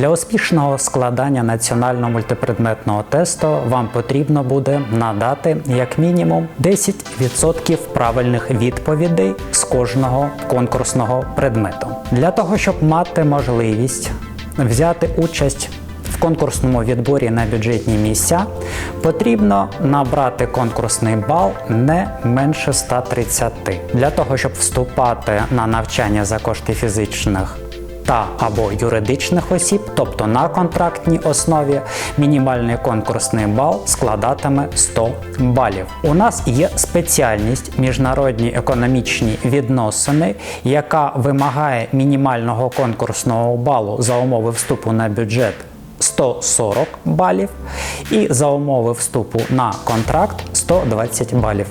Для успішного складання національного мультипредметного тесту вам потрібно буде надати як мінімум 10% правильних відповідей з кожного конкурсного предмету. Для того, щоб мати можливість взяти участь конкурсному відборі на бюджетні місця, потрібно набрати конкурсний бал не менше 130. Для того, щоб вступати на навчання за кошти фізичних та або юридичних осіб, тобто на контрактній основі, мінімальний конкурсний бал складатиме 100 балів. У нас є спеціальність міжнародні економічні відносини, яка вимагає мінімального конкурсного балу за умови вступу на бюджет 140 балів і за умови вступу на контракт 120 балів.